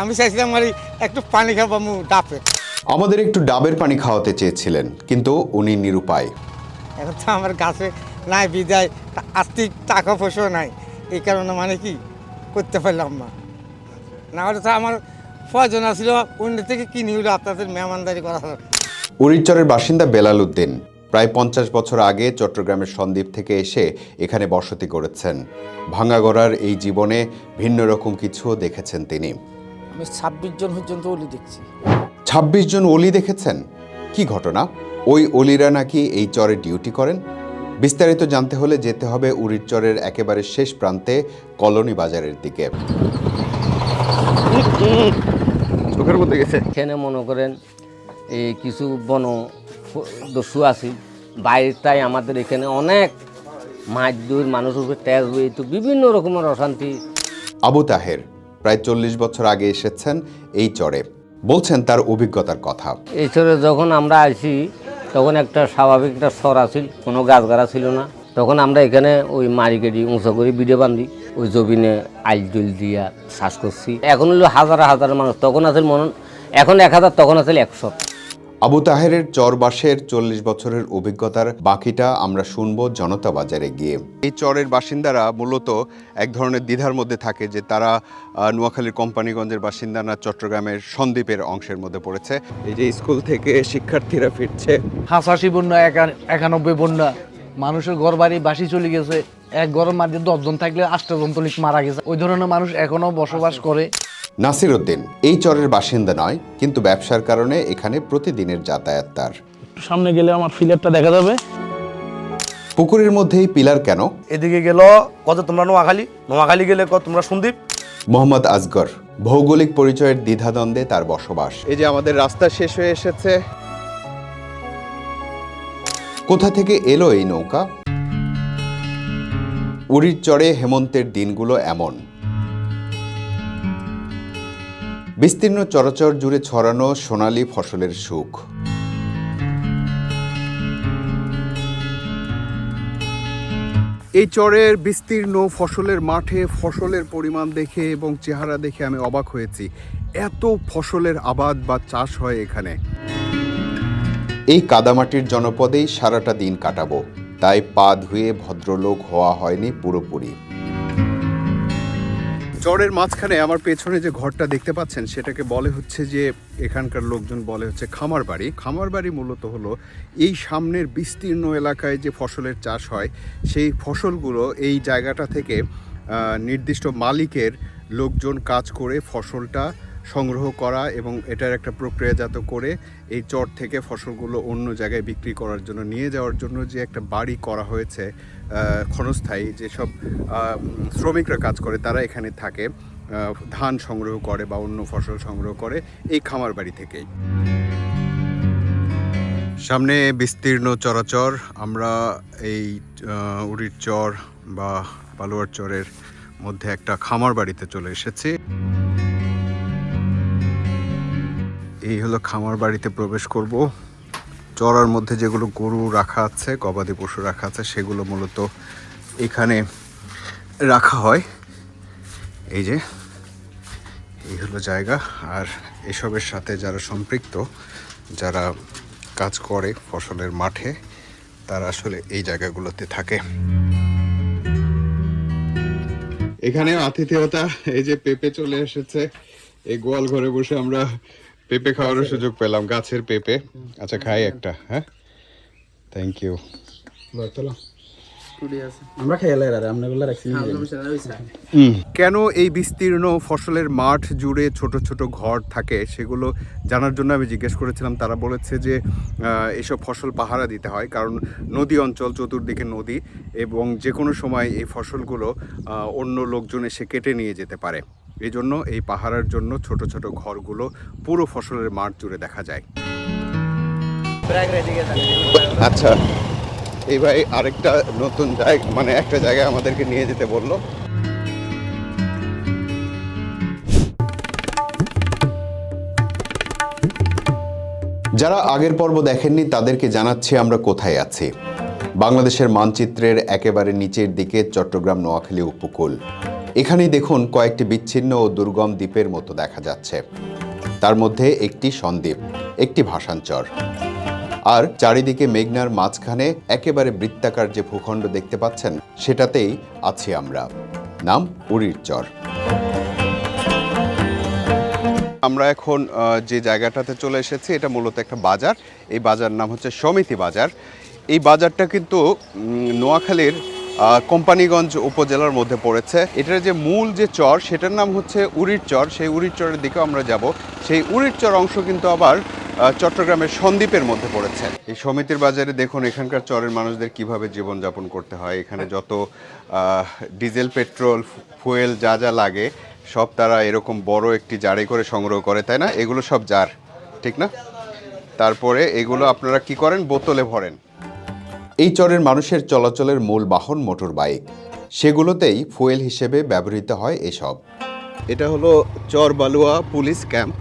আমি চাইছিলাম আর একটু পানি খাব ডাপে। আমাদের একটু ডাবের পানি খাওয়াতে চেয়েছিলেন কিন্তু উনি নিরুপায়। এখন তো আমার গাছে নাই বিদায় আর্থিক টাকা পয়সাও নাই। এই কারণে মানে কি করতে পারলাম না। না হলে তো আমার প্রয়োজন ছিল অন্য থেকে কিনে হলো আপনাদের মেহমানদারি করা উরিচরের বাসিন্দা বেলাল উদ্দিন প্রায় পঞ্চাশ বছর আগে চট্টগ্রামের সন্দ্বীপ থেকে এসে এখানে বসতি করেছেন ভাঙ্গাগড়ার এই জীবনে ভিন্ন রকম কিছুও দেখেছেন তিনি। আমি ছাব্বিশ জন পর্যন্ত অলি দেখছি। ছাব্বিশ জন অলি দেখেছেন? কি ঘটনা? ওই অলিরা নাকি এই চরে ডিউটি করেন? বিস্তারিত জানতে হলে যেতে হবে উরির চরের একেবারে শেষ প্রান্তে কলোনি বাজারের দিকে। চোখের মধ্যে গেছে। এখানে মনে করেন এই কিছু বন দস্যু আছে বাইরেটাই আমাদের এখানে অনেক মাছ দূর মানুষের উপরে ট্যাগ হয়ে তো বিভিন্ন রকমের অশান্তি। আবু তাহের প্রায় চল্লিশ বছর আগে এসেছেন এই চরে। বলছেন তার অভিজ্ঞতার কথা। এই চরে যখন আমরা আসি তখন একটা স্বাভাবিক একটা স্বর আছিল, কোনো গাছ গাড়া ছিল না। তখন আমরা এখানে ওই মারি কেটে উঁচু করে বিড়ে বান্ধি, ওই জমিনে আইল জল দিয়া শ্বাস করছি। এখন হলো হাজার হাজার মানুষ, তখন আছে মনন, এখন এক হাজার, তখন আছে একশো। আবু তাহেরের চরবাসের চল্লিশ বছরের অভিজ্ঞতার বাকিটা আমরা শুনব জনতা বাজারে গিয়ে। এই চরের বাসিন্দারা মূলত এক ধরনের দ্বিধার মধ্যে থাকে যে তারা নোয়াখালীর কোম্পানিগঞ্জের বাসিন্দা না চট্টগ্রামের সন্দ্বীপের অংশের মধ্যে পড়েছে। এই যে স্কুল থেকে শিক্ষার্থীরা ফিরছে। হাসাশি বন্যা, একা- একানব্বই বন্যা। মানুষের ঘর বাড়ি বাসি চলে গেছে। এক ঘরের মাঝে দশজন থাকলে আটজন তলিক মারা গেছে। ওই ধরনের মানুষ এখনও বসবাস করে। নাসির উদ্দিন এই চরের বাসিন্দা নয় কিন্তু ব্যবসার কারণে এখানে প্রতিদিনের যাতায়াত তার। সামনে গেলে আমার ফিলারটা দেখা যাবে। পুকুরের মধ্যেই পিলার কেন? এদিকে গেল কত তোমরা নোয়াখালী? নোয়াখালী গেলে কত তোমরা সন্দীপ মোহাম্মদ আজগর ভৌগোলিক পরিচয়ের দ্বিধাদ্বন্দ্বে তার বসবাস। এই যে আমাদের রাস্তা শেষ হয়ে এসেছে। কোথা থেকে এলো এই নৌকা? উড়ির চড়ে হেমন্তের দিনগুলো এমন। বিস্তীর্ণ চরাচর জুড়ে ছড়ানো সোনালী ফসলের সুখ। এই চরের বিস্তীর্ণ ফসলের মাঠে ফসলের পরিমাণ দেখে এবং চেহারা দেখে আমি অবাক হয়েছি। এত ফসলের আবাদ বা চাষ হয় এখানে। এই কাদামাটির জনপদেই সারাটা দিন কাটাবো। তাই পা ধুয়ে ভদ্রলোক হওয়া হয়নি পুরোপুরি। চরের মাঝখানে আমার পেছনে যে ঘরটা দেখতে পাচ্ছেন, সেটাকে বলে হচ্ছে যে এখানকার লোকজন বলে হচ্ছে খামার বাড়ি খামার বাড়ি মূলত হলো এই সামনের বিস্তীর্ণ এলাকায় যে ফসলের চাষ হয়, সেই ফসলগুলো এই জায়গাটা থেকে নির্দিষ্ট মালিকের লোকজন কাজ করে ফসলটা সংগ্রহ করা এবং এটার একটা প্রক্রিয়াজাত করে এই চর থেকে ফসলগুলো অন্য জায়গায় বিক্রি করার জন্য, নিয়ে যাওয়ার জন্য যে একটা বাড়ি করা হয়েছে ক্ষণস্থায়ী, যেসব শ্রমিকরা কাজ করে তারা এখানে থাকে ধান সংগ্রহ করে বা অন্য ফসল সংগ্রহ করে এই খামার বাড়ি থেকেই। সামনে বিস্তীর্ণ চরাচর, আমরা এই উড়ির চর বা বালুয়ার চরের মধ্যে একটা খামার বাড়িতে চলে এসেছি। এই হলো খামার বাড়িতে প্রবেশ করব। চড়ার মধ্যে যেগুলো গরু রাখা আছে, গবাদি পশু রাখা আছে, সেগুলো মূলত এখানে রাখা হয়। এই যে, এই হলো জায়গা। আর এসবের সাথে যারা সম্পৃক্ত, যারা কাজ করে ফসলের মাঠে, তারা আসলে এই জায়গাগুলোতে থাকে। এখানে আতিথেয়তা, এই যে পেঁপে চলে এসেছে। এই গোয়াল ঘরে বসে আমরা পেঁপে খাওয়ার সুযোগ পেলাম গাছের পেঁপে। আচ্ছা খাই একটা হ্যাঁ? থ্যাংক ইউ কেন এই বিস্তীর্ণ ফসলের মাঠ জুড়ে ছোট ছোট ঘর থাকে? সেগুলো জানার জন্য আমি জিজ্ঞেস করেছিলাম। তারা বলেছে যে এসব ফসল পাহারা দিতে হয় কারণ নদী অঞ্চল চতুর্দিকে নদী এবং যে কোনো সময় এই ফসলগুলো অন্য লোকজন এসে কেটে নিয়ে যেতে পারে। এই জন্য এই পাহারার জন্য ছোট ছোট ঘরগুলো পুরো ফসলের মাঠ জুড়ে দেখা যায়। আচ্ছা। এই ভাই আরেকটা নতুন জায়গা মানে একটা জায়গায় আমাদেরকে নিয়ে যেতে বলল। যারা আগের পর্ব দেখেননি, তাদেরকে জানাচ্ছি আমরা কোথায় আছি। বাংলাদেশের মানচিত্রের একেবারে নিচের দিকে চট্টগ্রাম, নোয়াখালী উপকূল। এখানেই দেখুন কয়েকটি বিচ্ছিন্ন ও দুর্গম দ্বীপের মতো দেখা যাচ্ছে। তার মধ্যে একটি সন্দ্বীপ, একটি ভাষাঞ্চর আর চারিদিকে মেঘনার মাঝখানে একেবারে বৃত্তাকার যে ভূখণ্ড দেখতে পাচ্ছেন, সেটাতেই আছি আমরা। নাম উড়ির চর। আমরা এখন যে জায়গাটাতে চলে এসেছি, এটা মূলত একটা বাজার। এই বাজার নাম হচ্ছে সমিতি বাজার। এই বাজারটা কিন্তু নোয়াখালীর কোম্পানিগঞ্জ উপজেলার মধ্যে পড়েছে। এটার যে মূল যে চর, সেটার নাম হচ্ছে উড়ির চর। সেই উড়ির চরের দিকেও আমরা যাব। সেই উড়ির চর অংশ কিন্তু আবার চট্টগ্রামের সন্দ্বীপের মধ্যে পড়েছে। এই সমিতির বাজারে দেখুন, এখানকার চরের মানুষদের কীভাবে জীবনযাপন করতে হয়। এখানে যত ডিজেল, পেট্রোল ফুয়েল যা যা লাগে, সব তারা এরকম বড় একটি জারে করে সংগ্রহ করে, তাই না? এগুলো সব জার, ঠিক না? তারপরে এগুলো আপনারা কি করেন? বোতলে ভরেন। এই চরের মানুষের চলাচলের মূল বাহন মোটর বাইক সেগুলোতেই ফুয়েল হিসেবে ব্যবহৃত হয় এসব। এটা হলো চর বালুয়া পুলিশ ক্যাম্প।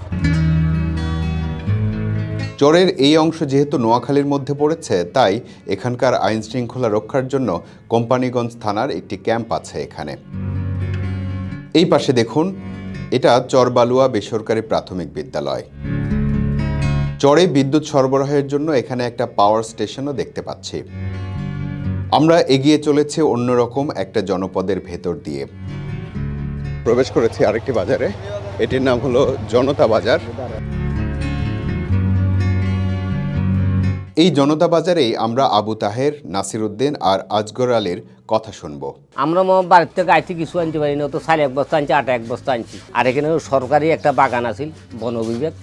চরের এই অংশ যেহেতু নোয়াখালীর মধ্যে পড়েছে, তাই এখানকার আইন শৃঙ্খলা রক্ষার জন্য কোম্পানিগঞ্জ থানার একটি ক্যাম্প আছে এখানে। এই পাশে দেখুন, এটা চরবালুয়া বেসরকারি প্রাথমিক বিদ্যালয়। চরে বিদ্যুৎ সরবরাহের জন্য এখানে একটা পাওয়ার স্টেশনও দেখতে পাচ্ছি। আমরা এগিয়ে চলেছি অন্যরকম একটা জনপদের ভেতর দিয়ে। প্রবেশ করেছি আরেকটি বাজারে। এটির নাম হলো জনতা বাজার। এই জনতা বাজারে আমরা আবু তাহের, নাসির উদ্দিন আর আজগর আলীর কথা শুনব। আমরা মা বাড়ির থেকে আইছি, কিছু আনতে পারি না, তো চাল এক বস্তা আনছি, আটা এক বস্তা আনছি। আর এখানে সরকারি একটা বাগান আছিল, বন বিভাগ।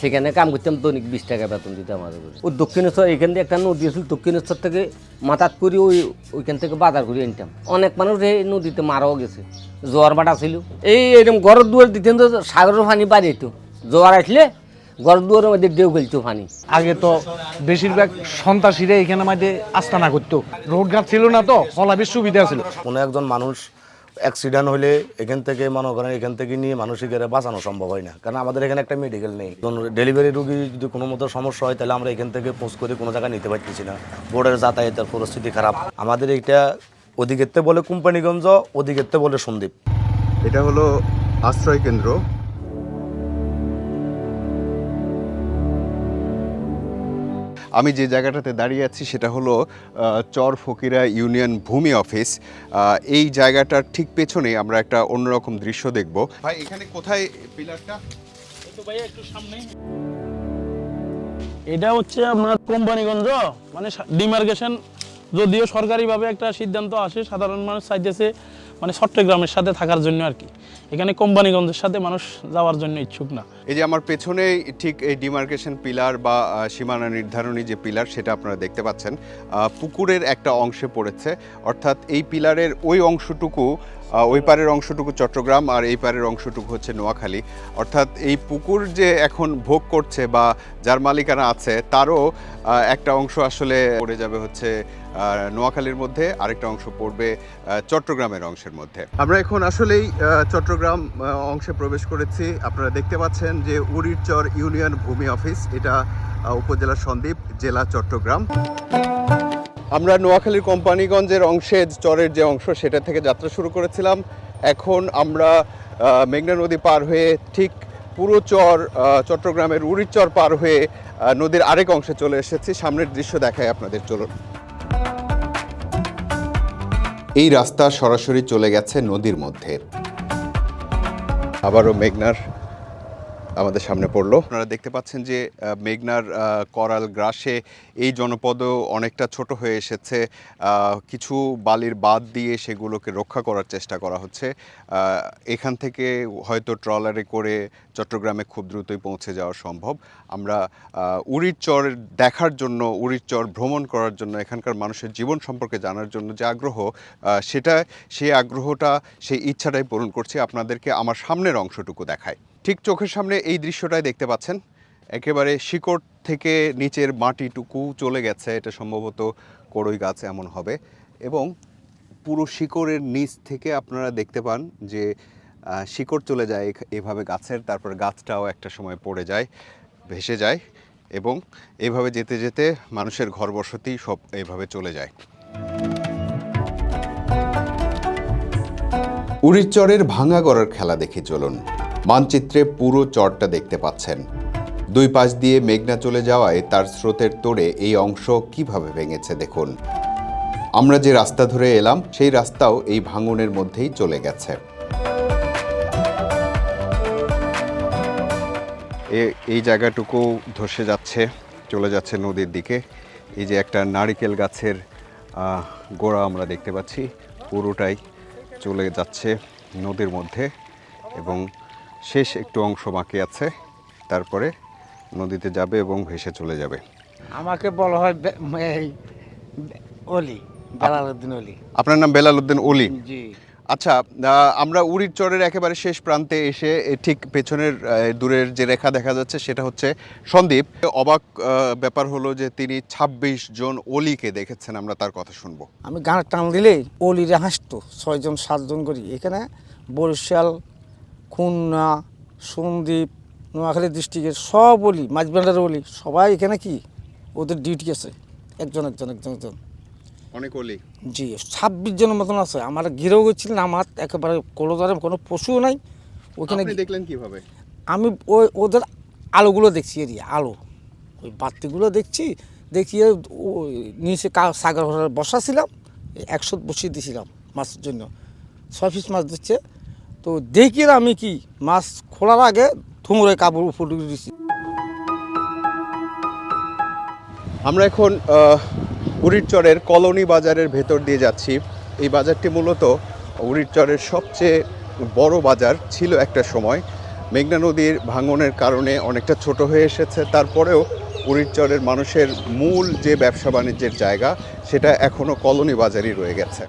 সেখানে কাম করতাম, দৈনিক বিশ টাকা বেতন দিতে আমাদের ওই দক্ষিণেশ্বর, এখান থেকে একটা নদী আছিল, দক্ষিণেশ্বর থেকে মাথাত করি ওই, ওইখান থেকে বাজার করে আনতাম। অনেক মানুষ এই নদীতে মারাও গেছে। জোয়ার বাটা ছিল। এই এরকম ঘরের দুয়ার দিতেন তো সাগরের পানি বাড়ি যেত জোয়ার আসলে ঘরের দুয়ারের মধ্যে ঢেউ ফেলতো পানি। আগে তো বেশিরভাগ সন্ত্রাসীরা এখানে মাঝে আস্তানা করতো। রোড ঘাট ছিল না তো হলাবির সুবিধা ছিল। কোনো একজন মানুষ অ্যাক্সিডেন্ট হলে এখান থেকে মনে করেন এখান থেকে নিয়ে মানুষকে বাঁচানো সম্ভব হয় না। কারণ আমাদের এখানে একটা মেডিকেল নেই। ডেলিভারি রুগী যদি কোনো মতো সমস্যা হয় তাহলে আমরা এখান থেকে পোস্ট করে কোনো জায়গায় নিতে পারতেছি না। বোর্ডের যাতায়াতের পরিস্থিতি খারাপ। আমাদের এটা ওদিকেরতে বলে কোম্পানিগঞ্জ ওদিকেরতে বলে সন্দীপ। এটা হলো আশ্রয় কেন্দ্র। আমি যে জায়গাটাতে দাঁড়িয়ে আছি সেটা হলো চর ফকিরা ইউনিয়ন ভূমি অফিস। এই জায়গাটার ঠিক পেছনে আমরা একটা অন্যরকম দৃশ্য দেখব। ভাই, এখানে কোথায় পিলারটা? এটা হচ্ছে আপনার কোম্পানিগঞ্জ মানে ডিমার্কেশন। যদিও সরকারিভাবে একটা সিদ্ধান্ত আসে, সাধারণ মানুষ চাইতেছে মানে চট্টগ্রামের সাথে থাকার জন্য আর কি। এখানে কোম্পানিগঞ্জের সাথে মানুষ যাওয়ার জন্য ইচ্ছুক না। এই যে আমার পেছনে ঠিক এই ডিমার্কেশন পিলার বা সীমানা নির্ধারণী যে পিলার, সেটা আপনারা দেখতে পাচ্ছেন। পুকুরের একটা অংশে পড়েছে। অর্থাৎ এই পিলারের ওই অংশটুকু ওই পারের অংশটুকু চট্টগ্রাম আর এই পারের অংশটুকু হচ্ছে নোয়াখালী। অর্থাৎ এই পুকুর যে এখন ভোগ করছে বা যার মালিকানা আছে, তারও একটা অংশ আসলে পড়ে যাবে হচ্ছে নোয়াখালীর মধ্যে, আরেকটা অংশ পড়বে চট্টগ্রামের অংশের মধ্যে। আমরা এখন আসলেই চট্টগ্রাম অংশে প্রবেশ করেছি। আপনারা দেখতে পাচ্ছেন যে উড়িরচর ইউনিয়ন ভূমি অফিস, এটা উপজেলা সন্দ্বীপ জেলা চট্টগ্রাম। আমরা নোয়াখালীর কোম্পানিগঞ্জের অংশে চরের যে অংশ, সেটা থেকে যাত্রা শুরু করেছিলাম। এখন আমরা মেঘনা নদী পার হয়ে ঠিক পুরো চর চট্টগ্রামের উড়িরচর পার হয়ে নদীর আরেক অংশে চলে এসেছি। সামনের দৃশ্য দেখায় আপনাদের, চলুন। এই রাস্তা সরাসরি চলে গেছে নদীর মধ্যে। আবারও মেঘনার আমাদের সামনে পড়ল। আপনারা দেখতে পাচ্ছেন যে মেঘনার করাল গ্রাসে এই জনপদও অনেকটা ছোট হয়ে এসেছে। কিছু বালির বাদ দিয়ে সেগুলোকে রক্ষা করার চেষ্টা করা হচ্ছে। এখান থেকে হয়তো ট্রলারে করে চট্টগ্রামে খুব দ্রুতই পৌঁছে যাওয়া সম্ভব। আমরা আহ, উড়ির চর দেখার জন্য উড়ির চর ভ্রমণ করার জন্য এখানকার মানুষের জীবন সম্পর্কে জানার জন্য যে আগ্রহ সেটা সেই আগ্রহটা সেই ইচ্ছাটাই পূরণ করছি। আপনাদেরকে আমার সামনের অংশটুকু দেখায় ঠিক চোখের সামনে এই দৃশ্যটাই দেখতে পাচ্ছেন। একেবারে শিকড় থেকে নিচের মাটিটুকু চলে গেছে। এটা সম্ভবত কড়ই গাছ এমন হবে। এবং পুরো শিকড়ের নিচ থেকে আপনারা দেখতে পান যে শিকড় চলে যায় এভাবে গাছের, তারপর গাছটাও একটা সময় পড়ে যায়, ভেসে যায় এবং এভাবে যেতে যেতে মানুষের ঘর বসতি সব এইভাবে চলে যায়। উড়িরচরের ভাঙা গড়ার খেলা দেখে চলুন মানচিত্রে পুরো চরটা দেখতে পাচ্ছেন। দুই পাশ দিয়ে মেঘনা চলে যাওয়ায় তার স্রোতের তোড়ে এই অংশ কীভাবে ভেঙেছে দেখুন। আমরা যে রাস্তা ধরে এলাম, সেই রাস্তাও এই ভাঙনের মধ্যেই চলে গেছে। এই জায়গাটুকু ধসে যাচ্ছে, চলে যাচ্ছে নদীর দিকে। এই যে একটা নারিকেল গাছের গোড়া আমরা দেখতে পাচ্ছি, পুরোটাই চলে যাচ্ছে নদীর মধ্যে এবং শেষ একটু অংশ বাকি আছে তারপরে নদীতে যাবে এবং ভেসে চলে যাবে। আমাকে বলা হয় অলি অলি। আপনার নাম বেলাল উদ্দিন অলি? জি। আচ্ছা আমরা উড়ির চরের একেবারে শেষ প্রান্তে এসে ঠিক পেছনের দূরের যে রেখা দেখা যাচ্ছে সেটা হচ্ছে সন্দীপ। অবাক ব্যাপার হলো যে তিনি ২৬ জন অলিকে দেখেছেন আমরা তার কথা শুনব। আমি গান টান দিলেই অলিরে হাসতো ছয়জন সাতজন করি। এখানে বরিশাল খুলনা সন্দ্বীপ নোয়াখালী ডিস্ট্রিক্টের সব বলি মাঝবান্ডার বলি সবাই এখানে কি? ওদের ডিউটি আছে। একজন একজন একজন একজন। অনেক অলি। জি ছাব্বিশ জনের মতন আছে। আমার ঘিরেও গেছিলেন আমার একেবারে কোলোদারে কোনো পশুও নাই। ওখানে দেখলেন কীভাবে? আমি ওই ওদের আলোগুলো দেখছি এরিয়া আলো। ওই বাতিগুলো দেখছি দেখিয়ে ওই নিচে কা সাগর ঘরে বসাছিলাম একশো বসিয়ে দিয়েছিলাম মাছের জন্য। ছয় পিস মাছ দিচ্ছে তো দেখিয়ে আমি কি মাছ খোলার আগে থুমরে কাপড় উপর দিচ্ছি আমরা এখন উড়িরচরের কলোনি বাজারের ভেতর দিয়ে যাচ্ছি। এই বাজারটি মূলত উড়িরচরের সবচেয়ে বড় বাজার ছিল একটা সময়। মেঘনা নদীর ভাঙনের কারণে অনেকটা ছোট হয়ে এসেছে। তারপরেও উড়িরচরের মানুষের মূল যে ব্যবসা বাণিজ্যের জায়গা, সেটা এখনও কলোনি বাজারই রয়ে গেছে।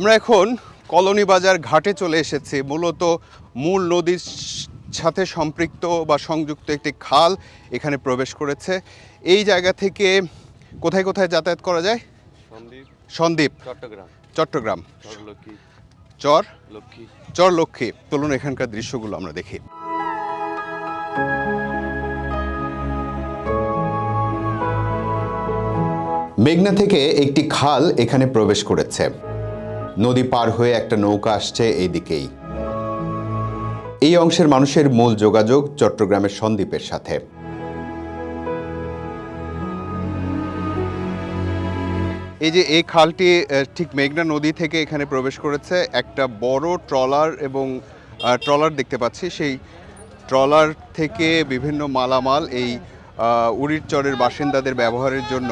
আমরা এখন কলোনি বাজার ঘাটে চলে এসেছি। মূলত মূল নদীর সাথে সম্পৃক্ত বা সংযুক্ত একটি খাল এখানে প্রবেশ করেছে। এই জায়গা থেকে কোথায় কোথায় যাতায়াত করা যায়? সন্দ্বীপ চট্টগ্রাম। চট্টগ্রাম। চর? লক্ষ্মী চর লক্ষ্মী চলুন এখানকার দৃশ্যগুলো আমরা দেখি। মেঘনা থেকে একটি খাল এখানে প্রবেশ করেছে। নদী পার হয়ে একটা নৌকা আসছে এই দিকেই এই অংশের মানুষের মূল যোগাযোগ চট্টগ্রামের সন্দ্বীপের সাথে। এই যে এই খালটি ঠিক মেঘনা নদী থেকে এখানে প্রবেশ করেছে। একটা বড় ট্রলার এবং ট্রলার দেখতে পাচ্ছি। সেই ট্রলার থেকে বিভিন্ন মালামাল এই উড়ির চরের বাসিন্দাদের ব্যবহারের জন্য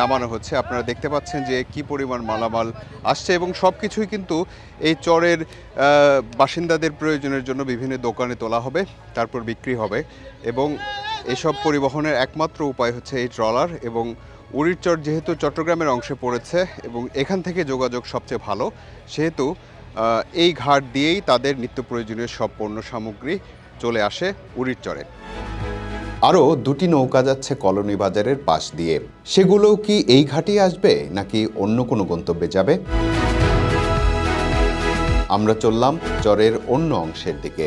নামানো হচ্ছে। আপনারা দেখতে পাচ্ছেন যে কি পরিমাণ মালামাল আসছে এবং সব কিছুই কিন্তু এই চরের বাসিন্দাদের প্রয়োজনের জন্য বিভিন্ন দোকানে তোলা হবে, তারপর বিক্রি হবে এবং এসব পরিবহনের একমাত্র উপায় হচ্ছে এই ট্রলার এবং উড়িরচর যেহেতু চট্টগ্রামের অংশে পড়েছে এবং এখান থেকে যোগাযোগ সবচেয়ে ভালো, সেহেতু এই ঘাট দিয়েই তাদের নিত্য প্রয়োজনীয় সব পণ্য সামগ্রী চলে আসে উড়িরচরে আরও দুটি নৌকা যাচ্ছে কলোনি বাজারের পাশ দিয়ে। সেগুলোও কি এই ঘাটেই আসবে নাকি অন্য কোনো গন্তব্যে যাবে? আমরা চললাম চরের অন্য অংশের দিকে।